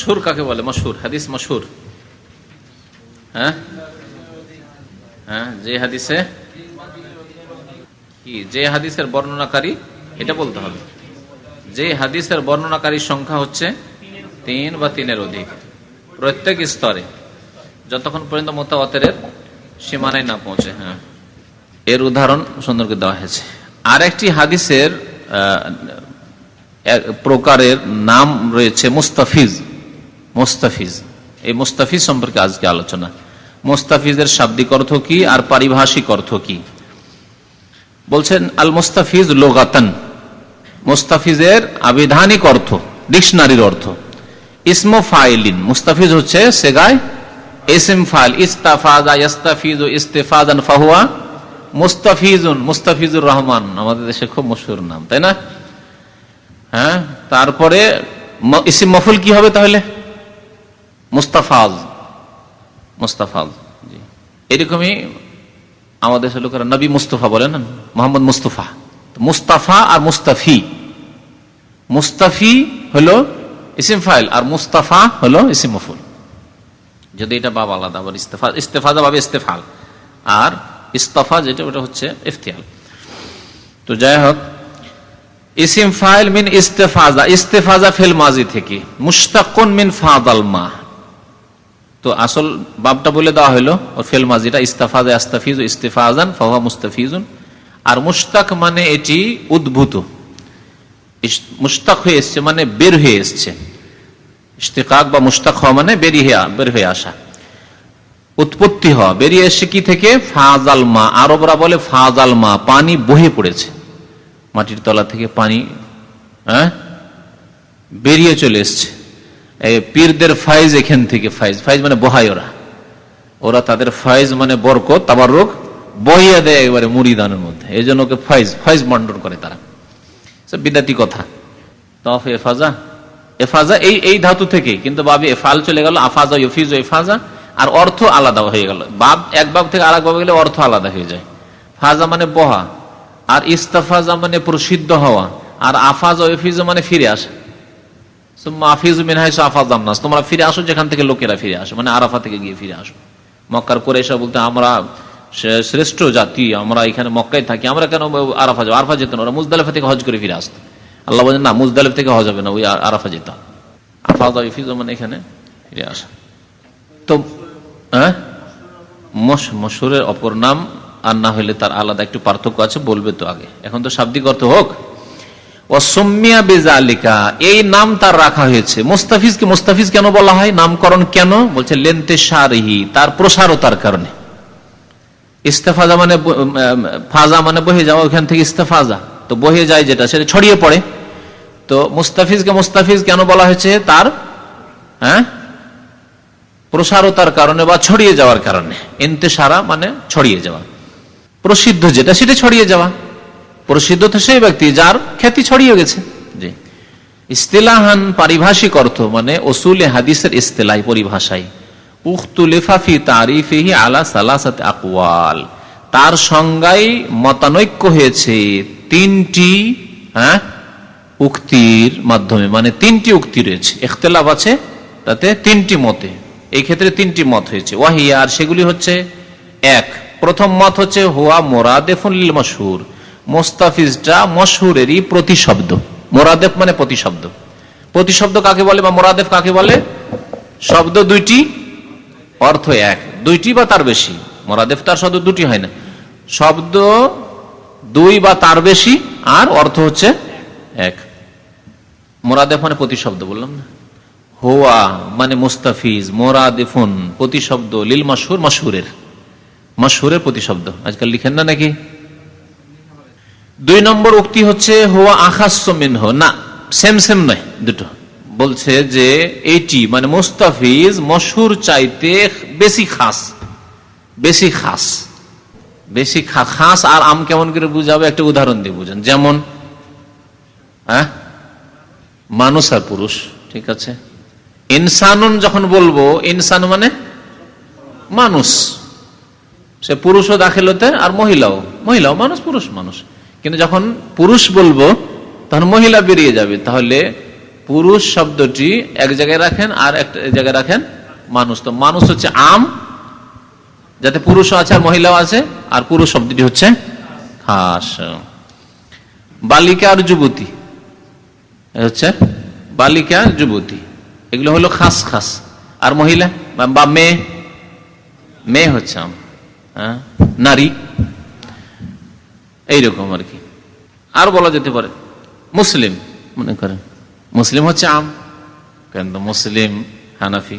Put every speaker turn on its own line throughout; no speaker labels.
মশহুর কাকে বলে? মশহুর, হাদিস মশহুর। হ্যাঁ? হ্যাঁ যে হাদিসে কি? যে হাদিসের বর্ণনাকারী, এটা বলতে হবে। যে হাদিসের বর্ণনাকারীর সংখ্যা হচ্ছে তিন বা তিনের অধিক। প্রত্যেক স্তরে, যতক্ষণ পর্যন্ত মোতাবাতের সীমানায় না পৌঁছে হ্যাঁ। এর উদাহরণ সুন্দরকে দেওয়া হয়েছে। আরেকটি হাদিসের প্রকারের নাম রয়েছে মুস্তাফিজ। মুস্তাফিজ। এই মুস্তাফিজ সম্পর্কে আজকে আলোচনা। মোস্তাফিজের শাব্দিক অর্থ কি আর পারিভাষিক অর্থ কি? বলছেন আল মুস্তাফিজ লোগাতান। মোস্তাফিজের আবিধানিক অর্থ, ডিকশনারির অর্থ। ইসমো ফাইলিন। মুস্তাফিজ হচ্ছে সেগায় ইসিম ফাইল, ইস্তাফাজা ইস্তাফিজ ইস্তেফাজান ফাহুয়া। মুস্তাফিজুন, মুস্তাফিজুর রহমান। আমাদের দেশে খুব মশহুর নাম, তাই না? হ্যাঁ তারপরে ইসিম মফুল কি হবে তাহলে? মুস্তাফাজ মুস্তাফাজ, জি। এরকমই আমাদের লোকেরা নবী মুস্তফা বলেন মোহাম্মদ মুস্তফা। মুস্তাফা আর মুস্তাফি। মুস্তাফি হলো ইসিম ফাইল আর মুস্তাফা হলো ইসিম মফুল। যদি এটা বাবা আলাদা, আবার ইস্তেফা, ইস্তেফাজা ভাবে ইস্তেফাল। আর ইস্তফা যেটা, ওটা হচ্ছে ইফতিয়াল। তো যাই হোক, ইসিম ফাইল মিন ইস্তেফাজা ইস্তেফাজা ফিল মাজি থেকে। মুস্তাকুন মিন ফাদাল মা। তো আসল বাবটা বলে দেওয়া হলো ওর ফেল মাজিটা ইস্তাফাজা আস্তাফিজ ইস্তেফাজান ফাহা মুস্তাফিজুন। আর মুস্তাক মানে এটি উদ্ভূত। মুস্তাক হয়ে এসছে মানে বের হয়ে এসছে। ইস্তেকাক বা মুস্তাক হওয়া মানে বেরিয়ে বের হয়ে আসা। উৎপত্তি হওয়া, বেরিয়ে এসছে কি থেকে? ফাজাল মা, আরবরা বলে ফাজাল মা, পানি বহে পড়েছে। মাটির তলা থেকে পানি হ্যাঁ বেরিয়ে চলে এসছে। পীরদের ফাইজ এখান থেকে ফাইজ ফাইজ মানে বহাই ওরা। ওরা তাদের ফাইজ মানে বরকত তাবার রোগ বহিয়া দেয় এবারে মুড়িদানের মধ্যে। এই জন্য ওকে ফাইজ ফাইজ মন্ডন করে তারা। বিদাতি কথা। তফ এফাজা এফাজা এই এই ধাতু থেকে কিন্তু বাবে এফাল চলে গেল, আফাজা ইফিজ এফাজা আর অর্থ আলাদা হয়ে গেল। বাব, এক বাব থেকে আরেক বাব গেলে অর্থ আলাদা হয়ে যায়। ফাজা মানে বহা, আর ইস্তফাজা মানে প্রসিদ্ধ হওয়া, আর আফাজ ইফিজ মানে ফিরে আসা। তোমরা ফিরে আসো যেখান থেকে লোকেরা ফিরে আসো মানে আরাফা থেকে গিয়ে ফিরে আসো। মক্কার করে এসে বলতে, আমরা শ্রেষ্ঠ জাতি, আমরা এখানে মক্কায় থাকি, আমরা কেন আরাফা যাব? আরাফা যেত না, ওরা মুজদালিফা থেকে হজ করে ফিরে আসতো। আল্লাহ বলেন, না, মুজদালিফ থেকে হজ হবে না, ওই আরাফা যেত। আফাজ ইফিজ মানে এখানে ফিরে আসা। তো হ্যাঁ? মশ- মশহুরের অপর নাম, আর না হলে তার আলাদা একটু পার্থক্য আছে, বলবে তো আগে। এখন তো শাব্দিক অর্থ হোক। অসমিয়া বেজালিকা, এই নাম তার রাখা হয়েছে। মুস্তাফিজকে, মুস্তাফিজ কেন বলা হয়? নামকরণ কেন? বলছে, লেনতে সারহি তার প্রসারতার কারণে। ইস্তেফাজা মানে ফাজা মানে বহে যাওয়া, ওখান থেকে ইস্তেফাজা। তো বহে যায় যেটা, সেটা ছড়িয়ে পড়ে। তো মুস্তাফিজকে, মুস্তাফিজ কেন বলা হয়েছে? তার হ্যাঁ? প্রসারতার কারণে বা ছড়িয়ে যাওয়ার কারণে। ইন্তেসারা মানে ছড়িয়ে যাওয়া। প্রসিদ্ধ যেটা, সেটা ছড়িয়ে যাওয়া। প্রসিদ্ধ তো সেই ব্যক্তি যার খ্যাতি ছড়িয়ে গেছে। জি। ইস্তেলাহান পারিভাষিক অর্থ মানে ওসুলে হাদিসের ইস্তেলাই পরিভাষায়। উখতুলেফাফি তারিফেহি আলা সালাসাত আকওয়াল। তার সংজ্ঞায় মতানৈক্য হয়েছে তিনটি হ্যাঁ উক্তির মাধ্যমে। মানে তিনটি উক্তি রয়েছে। ইখতলাফ আছে, তাতে তিনটি মতে। এই ক্ষেত্রে তিনটি মত হয়েছে। ওয়াহিয়া আর সেগুলি হচ্ছে এক। প্রথম মত হচ্ছে হুয়া মোরাদেফুল মশহুর। মোস্তাফিজটা মশহুরেরই প্রতিশব্দ। মোরাদেফ মানে প্রতিশব্দ। প্রতিশব্দ কাকে বলে বা মোরাদেফ কাকে বলে? শব্দ দুইটি, অর্থ এক। দুইটি বা তার বেশি? মোরাদেফ তার শব্দ দুটি হয় না। শব্দ দুই বা তার বেশি, আর অর্থ হচ্ছে এক। মোরাদেফ মানে প্রতিশব্দ, বললাম না? হোয়া মানে মুস্তাফিজ, মোরাদেফুন, প্রতিশব্দ, লিল মাসহুর মাসহুরের মাসহুরের প্রতিশব্দ। আজকাল লিখেন না নাকি? দুই নম্বর উক্তি হচ্ছে, হোয়া আখাস্য মিনহ। না সেম সেম নয়, দুটো। বলছে যে, এইটি মানে মুস্তাফিজ মশহুর চাইতে বেশি খাস বেশি খাস বেশি খাস আর আম কেমন করে বুঝাবে? একটা উদাহরণ দিয়ে বুঝেন। যেমন হ্যাঁ মানুষ আর পুরুষ, ঠিক আছে? ইনসানুন যখন বলব, ইনসান মানে মানুষ। সে পুরুষও দাখিল হতে আর মহিলাও। মহিলাও মানুষ, পুরুষ মানুষ। কিন্তু যখন পুরুষ বলব, তখন মহিলা বেরিয়ে যাবে। তাহলে পুরুষ শব্দটি এক জায়গায় রাখেন আর এক জায়গায় রাখেন মানুষ। তো মানুষ হচ্ছে আম, যাতে পুরুষও আছে আর মহিলাও আছে, আর পুরুষ শব্দটি হচ্ছে খাস। বালিকা আর যুবতী হচ্ছে বালিকা যুবতী। এগুলো হলো খাস খাস। আর মহিলা বা- মেয়ে মেয়ে হচ্ছে আম হ্যাঁ? নারী। এইরকম আর কি। আর বলা যেতে পারে, মুসলিম মনে করেন। মুসলিম হচ্ছে আম, কেন তো মুসলিম, হানাফি,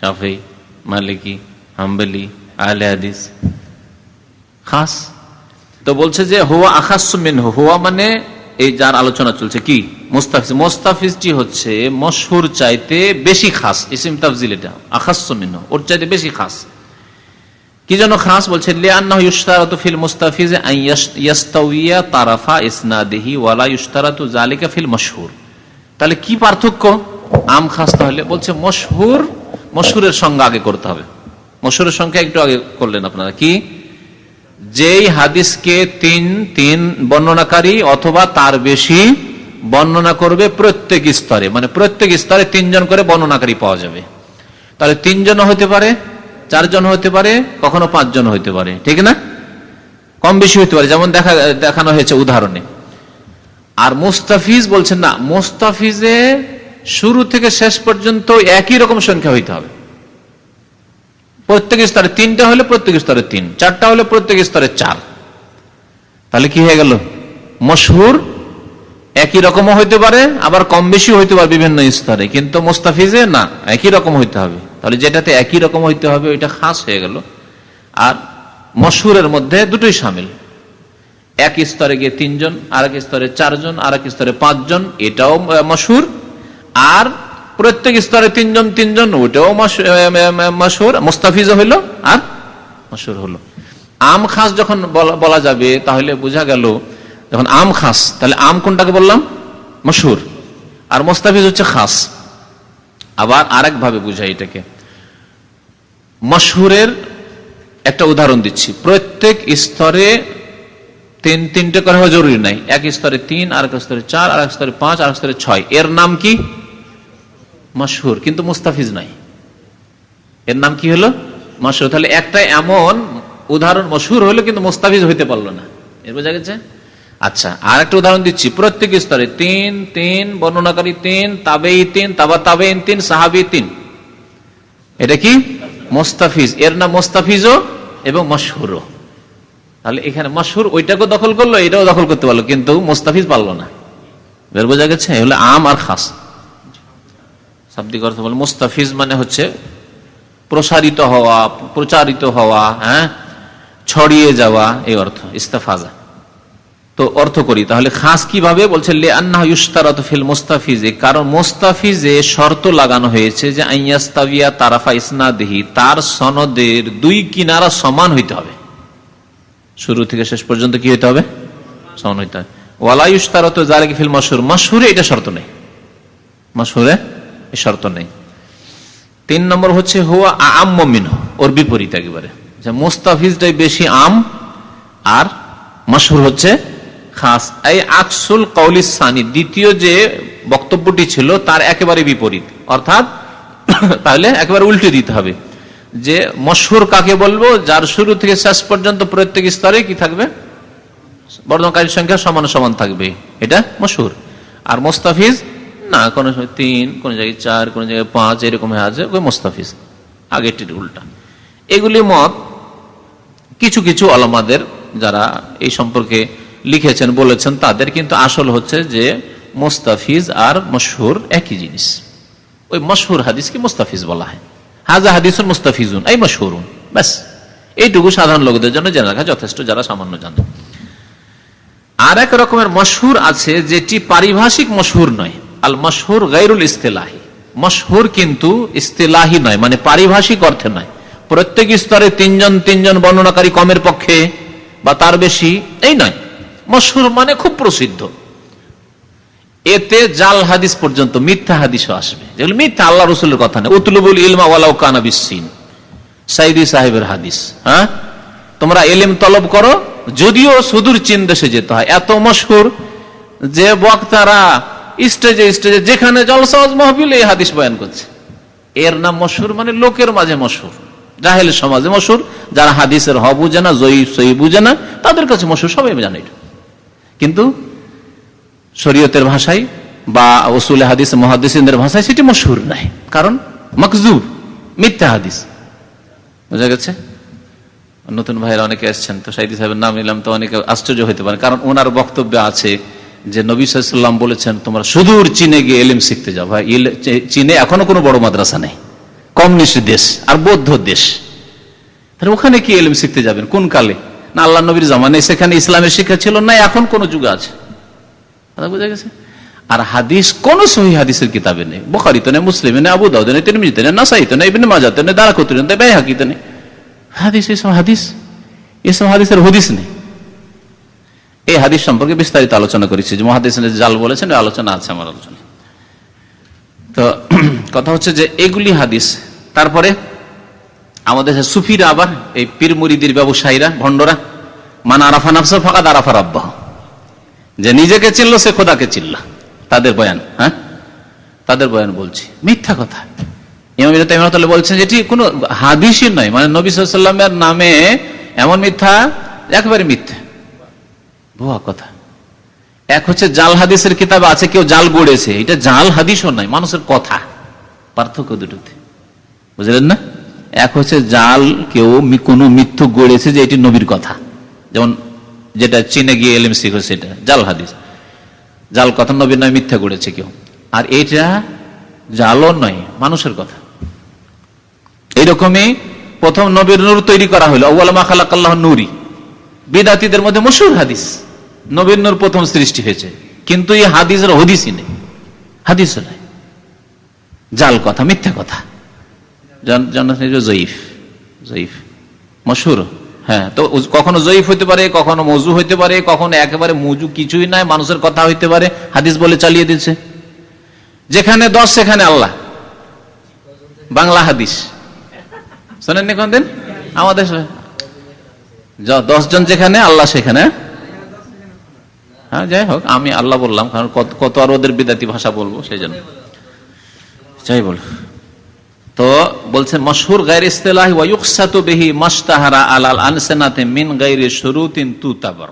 শাফি, মালিকি, হাম্বেলি, আহলে হাদিস। খাস। তো বলছে যে, হুয়া আখাসমিন হুয়া মানে এই যার আলোচনা চলছে কি? মোস্তাফিজ। মোস্তাফিজটি হচ্ছে মশহুর চাইতে বেশি খাস। ইসিম তাফজিল এটা। আখাসমিন ওর চাইতে বেশি খাস। কি জন্য খাস বলছে, লিআন্নাহু ইশতারাতু ফিল তাহলে কি পার্থক্য? আম খাস তাহলে বলছে মশহুর, মশহুরের সংজ্ঞা আগে করতে হবে। মশহুরের সংখ্যা একটু আগে করলেন আপনারা। কি? যেই হাদিসকে তিন তিন বর্ণনাকারী অথবা তার বেশি বর্ণনা করবে প্রত্যেক স্তরে মানে প্রত্যেক স্তরে তিনজন করে বর্ণনাকারী পাওয়া যাবে। তাহলে তিনজন হতে পারে চারজন হতে পারে, কখনো পাঁচজন হতে পারে, ঠিক না? কম বেশি হতে পারে, যেমন দেখা, দেখানো হয়েছে উদাহরণে। আর মুস্তাফিজ বলছেন, না, মুস্তাফিজে শুরু থেকে শেষ পর্যন্ত একই রকম সংখ্যা হইতে হবে। প্রত্যেক স্তরে তিনটা হলে প্রত্যেক স্তরে তিন, চারটা হলে প্রত্যেক স্তরে চার। তাহলে কি হয়ে গেল? মশহুর একই রকমও হইতে পারে, আবার কম বেশি হইতে পারে বিভিন্ন স্তরে, কিন্তু মোস্তাফিজে না, একই রকম হইতে হবে। তাহলে যেটাতে একই রকম হইতে হবে, ওইটা খাস হয়ে গেল। আর মশহুরের মধ্যে দুটোই সামিল। এক স্তরে গিয়ে তিনজন আর এক স্তরে চারজন আর এক স্তরে পাঁচজন, এটাও মশহুর। আর প্রত্যেক স্তরে তিনজন তিনজন ওটাও মশহুর। মুস্তাফিজও হইল আর মশহুর হলো আম খাস যখন বলা- যাবে, তাহলে বোঝা গেল, যখন আম খাস, তাহলে আম কোনটাকে বললাম? মশহুর। আর মোস্তাফিজ হচ্ছে খাস। আবার আরেক ভাবে বুঝাই এটাকে। মশহুরের একটা উদাহরণ দিচ্ছি। প্রত্যেক স্তরে তিন, তিনটে করে হওয়া জরুরি নাই। এক স্তরে তিন আর এক স্তরে চার আর এক স্তরে পাঁচ আর এক স্তরে ছয়। এর নাম কি? মশহুর, কিন্তু মুস্তাফিজ নাই। এর নাম কি হলো? মশহুর। তাহলে একটা এমন উদাহরণ মশহুর হলো কিন্তু মুস্তাফিজ হইতে পারল না। এর বোঝা গেছে? আচ্ছা আর একটা উদাহরণ দিচ্ছি। প্রত্যেক স্তরে তিন তিন, বর্ণনাকারী তিন তাবেই তিন, তাবা তাবেইন তিন, সাহাবি তিন। এটা কি? মোস্তাফিজ। এর নাম মোস্তাফিজও এবং মশহুরও। তাহলে এখানে মশহুর ওইটাকেও দখল করল, এটাও দখল করতে পারল, কিন্তু মোস্তাফিজ পারল না। বের বোঝা গেছে? হলো আম আর খাস। শাব্দিক অর্থ মুস্তাফিজ মানে হচ্ছে প্রসারিত হওয়া, প্রচারিত হওয়া হ্যাঁ? ছড়িয়ে যাওয়া, এই অর্থ, ইস্তাফাজা। তো অর্থ করি। তাহলে খাস কীভাবে? বলছে লে আন্না ইউস্তারাত ফিল মুস্তাফিজে। কারণ মোস্তাফিজে শর্ত লাগানো হয়েছে যে, আইয়াস্তাবিয়া তারাফা ইসনাদিহি, তার সনদের দুই কিনারা সমান হইতে হবে। শুরু থেকে শেষ পর্যন্ত কি হইতে হবে? সমান হইতে হবে। ওয়ালা ইউস্তারাত জালিক ফিল মশহুর। মশহুরে এটা শর্ত নেই। এই শর্ত নেই। তিন নম্বর হচ্ছে, হুয়া আম মিন ওর বিপরীত একেবারে। মুস্তাফিজটাই বেশি আম, আর মশহুর হচ্ছে খাস, এই আকসুল কৌলিসানি দ্বিতীয় যে বক্তব্যটি ছিল তার একেবারে বিপরীত। অর্থাৎ, তাহলে একেবারে উল্টে দিতে হবে। যে মশহুর কাকে বলব, যার শুরু থেকে শেষ পর্যন্ত প্রত্যেক স্তরে কি থাকবে? বর্ণকারীর সংখ্যা সমান সমান থাকবে। এটা মশহুর। আর মোস্তাফিজ, না, কোন সময় তিন, কোন জায়গায় চার, কোন জায়গায় পাঁচ, এরকম আছে, ওই মোস্তাফিজ। আগেরটির উল্টা। এগুলি মত কিছু কিছু আলমাদের যারা এই সম্পর্কে লিখেছেন, বলেছেন, তাদের কিন্তু আসল হচ্ছে যে মোস্তাফিজ আর মশহুর একই জিনিস। ওই মশহুর হাদিসকে মোস্তাফিজ বলা হয়। হাজা হাদিসুন মুস্তাফিজুন, এই মশহুরুন, ব্যাস। এইটুকু সাধারণ লোকদের জন্য জেনে রাখা যথেষ্ট, যারা সামান্য জানে। আর এক রকমের মশহুর আছে, যেটি পারিভাষিক মশহুর নয়। আল মশহুর গাইরুল ইস্তেলাহি। মশহুর কিন্তু ইস্তেলাহি নয় মানে পারিভাষিক অর্থে নয়। প্রত্যেক স্তরে তিনজন তিনজন বর্ণনাকারী কমের পক্ষে, বা তার বেশি, এই নয়। মশহুর মানে খুব প্রসিদ্ধ। এতে জাল হাদিস পর্যন্ত, মিথ্যা হাদিসও আসবে। যেগুলো মিথ্যা, আল্লাহ রসুলের কথা নেই উতলুবুল ইলমা ওয়ালাউ কানাবিসিন সাইদি সাহেবের হাদিস হ্যাঁ? তোমরা এলেম তলব করো, যদিও সুদূর চীন দেশে যেতে হয়। এত মশহুর যে বক্তারা স্টেজে স্টেজে, যেখানে জলসাজ মহবিল এই হাদিস বয়ান করছে। এর নাম মশুর মানে লোকের মাঝে মশুর জাহেল সমাজে মশুর যারা হাদিসের হ বুঝে না জয়ী সই বুঝে না, তাদের কাছে মশুর সবাই জানে এটা। কিন্তু শরীয়তের ভাষায় বা ওসুল হাদিস মহাদিসদের ভাষায় সেটি মশহুর নাই। কারণ মকজুব, মিথ্যা হাদিস। বোঝা গেছে? নতুন ভাইরা অনেকে আসছেন তো সাইদি সাহেবের নাম নিলাম তো অনেকে আশ্চর্য হতে পারে। কারণ ওনার বক্তব্য আছে যে নবী সাল্লাম বলেছেন, তোমরা সুদূর চীনে গিয়ে এলিম শিখতে যাও। ভাই চীনে এখনও কোনো বড় মাদ্রাসা নেই। কমিউনিস্ট দেশ আর বৌদ্ধ দেশ। তাহলে ওখানে কি এলিম শিখতে যাবেন? কোন কালে? না আল্লাহ নবীর জামানে সেখানে ইসলামের শিক্ষা ছিল না, এখন কোন যুগ আছে। বোঝা গেছে? আর হাদিস, কোন সহি হাদিসের কিতাবে নেই। বোখারিতে নেই, মুসলিমে নেই আবু দাউদে নেই, তিরমিজিতে নেই নেই, ইবনে মাজাতে নেই দারাকুতুরে নেই বেহাকিতে নেই। হাদিস এসব হাদিস? এসব হাদিসের হদিস নেই। এই হাদিস সম্পর্কে বিস্তারিত আলোচনা করেছি যে মহাদিস জাল বলেছেন আলোচনা আছে আমার আলোচনা তো, কথা হচ্ছে যে এগুলি হাদিস, তারপরে আমাদের সুফিরা আবার এই পীর মুরিদির ব্যবসায়ীরা, ভণ্ডরা, মান আরাফা নাফসা ফাঁকা আরাফা রাব্বাহ। যে নিজেকে চিনল, সে খোদাকে চিনল। তাদের বয়ান হ্যাঁ? তাদের বয়ান বলছি। মিথ্যা কথা। ইমাম ইবনে তাইমিয়া বলছেন যে এটি কোনো হাদিসই নয়। মানে নবী সাল্লামের নামে এমন মিথ্যা, একেবারে মিথ্যা। ভুয়া কথা। এক হচ্ছে জাল হাদিসের কিতাবে আছে, কেউ জাল গড়েছে। এটা জাল হাদিসও নয়, মানুষের কথা। পার্থক্য দুটোতে। বুঝলেন না? এক হচ্ছে জাল কেউ কোনো মিথ্যু গড়েছে যে এটি নবীর কথা। যেমন যেটা চীনে গিয়ে এলিম শিখো সেটা, জাল হাদিস। জাল কথা নবীর নয়, মিথ্যা গড়েছে কেউ। আর এটা জালও নয়, মানুষের কথা। এইরকমই প্রথম নবীর নূর তৈরি করা হলো খালাকাল্লাহ নুরি। বিদাতিদের মধ্যে মশুর হাদিস। নবীর নূর প্রথম সৃষ্টি হয়েছে। কিন্তু এই হাদিসের হদিসই নেই। হাদিস নাই। জাল কথা, মিথ্যা কথা। জন- জন- জয়ীফ জয়ীফ। মশুর হ্যাঁ তো কখনো জয়ীফ হইতে পারে, কখনো মজু হইতে পারে, কখনো একেবারে মজু কিছুই নাই, মানুষের কথা হইতে পারে, হাদিস বলে চালিয়ে দিচ্ছে যেখানে দশ, সেখানে আল্লাহ। বাংলা হাদিস। শোনেননি কোনদিন? আমাদের দশ। জন যেখানে, আল্লাহ সেখানে। হ্যাঁ যাই হোক, আমি আল্লাহ বললাম, কারণ কত আর ওদের বিদাতি ভাষা বলব, সেই জন্য। যাই বল। তো বলছে মশহুর গায়ের ইস্তেলাহি ওয়ায়ুকসাতু বেহি মস্তাহারা আলাল আনসেনাতে মিন গায়রি শুরুতিন তুতাবার